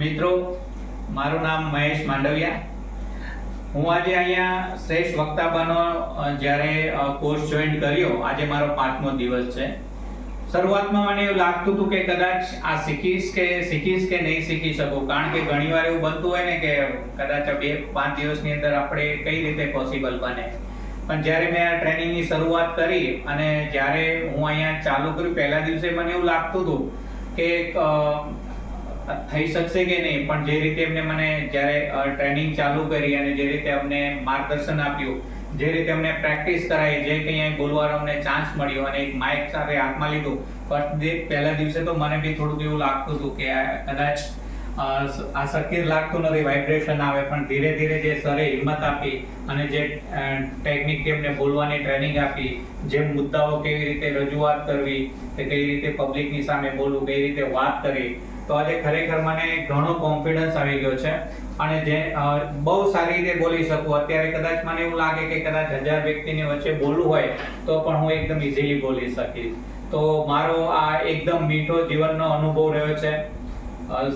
મિત્રો, મારું નામ મહેશ માંડવિયા. હું આજે અહીંયા શ્રેષ્ઠ વક્તા બનો જ્યારે કોર્સ જોઈન કર્યો. આજે મારો પાંચમો દિવસ છે. શરૂઆતમાં મને એવું લાગતું હતું કે કદાચ આ શીખીશ કે શીખીશ કે નહીં શીખી શકું. કારણ કે ઘણીવાર એવું બનતું હોય ને કે કદાચ બે પાંચ દિવસની અંદર આપણે કઈ રીતે પોસિબલ બને. પણ જ્યારે મેં આ ટ્રેનિંગની શરૂઆત કરી અને જ્યારે હું અહીંયા ચાલુ કર્યું, પહેલા દિવસે મને એવું લાગતું હતું કે થઈ શકશે કે નહીં? પણ જે રીતે એમને મને જ્યારે ટ્રેનિંગ ચાલુ કરી અને જે રીતે અમને માર્ગદર્શન આપ્યું, જે રીતે અમને પ્રેક્ટિસ કરાવી જે કંઈ બોલવાનો અમને ચાન્સ મળ્યો અને એક માઇક સાથે હાથમાં લીધું ફર્સ્ટ ડે પહેલા દિવસે તો મને બી થોડુંક એવું લાગતું હતું કે કદાચ આ શક્ય લાગતું નથી વાઇબ્રેશન આવે, પણ ધીરે ધીરે જે સરે હિંમત આપી અને જે ટેકનિક એમને બોલવાની ટ્રેનિંગ આપી, જે મુદ્દાઓ કેવી રીતે રજૂઆત કરવી, કે કઈ રીતે પબ્લિકની સામે બોલવું, કઈ રીતે વાત કરવી તો આજે ખરેખર મને ઘણો કોન્ફિડન્સ આવી ગયો છે. અને જે બહુ સારી રીતે બોલી શકું. અત્યારે કદાચ મને એવું લાગે કે કદાચ હજાર વ્યક્તિની વચ્ચે બોલવું હોય, તો પણ હું એકદમ ઇઝીલી બોલી શકીશ. તો મારો આ એકદમ મીઠો જીવનનો અનુભવ રહ્યો છે.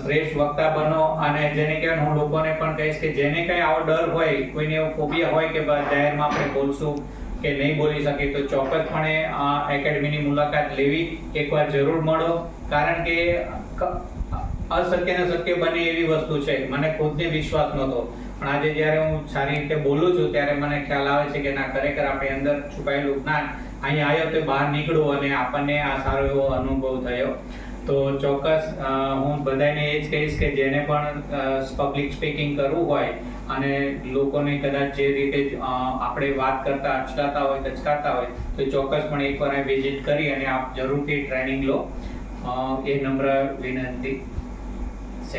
શ્રેષ્ઠ વક્તા બનો અને જેને કહેવાય હું લોકોને પણ કહીશ કે જેને કઈ આવો ડર હોય, કોઈને એવો ફોબિયા હોય કે જાહેરમાં આપણે બોલશું કે નહીં બોલી શકે તો ચોક્કસપણે આ એકેડમીની મુલાકાત લેવી એકવાર જરૂર મળો. કારણ કે અશક્ય ને શક્ય બને એવી વસ્તુ છે. મને ખુદને વિશ્વાસ નહોતો. પણ આજે જ્યારે હું સારી રીતે બોલું છું, ત્યારે મને ખ્યાલ આવે છે કે ના, ખરેખર આપણી અંદર છુપાયેલું જ્ઞાન અહીંયા આવ્યો તો બહાર નીકળ્યું અને આપણને આ સારો એવો અનુભવ થયો. તો ચોક્કસ હું બધાને એ જ કહીશ કે જેને પણ પબ્લિક સ્પીકિંગ કરવું હોય અને લોકોને કદાચ જે રીતે આપણે વાત કરતા, અચકાતા હોય, કચકાતા હોય, તો ચોક્કસ પણ એકવાર વિઝિટ કરી અને આપ જરૂરથી ટ્રેનિંગ લો. એ નમ્ર વિનંતી.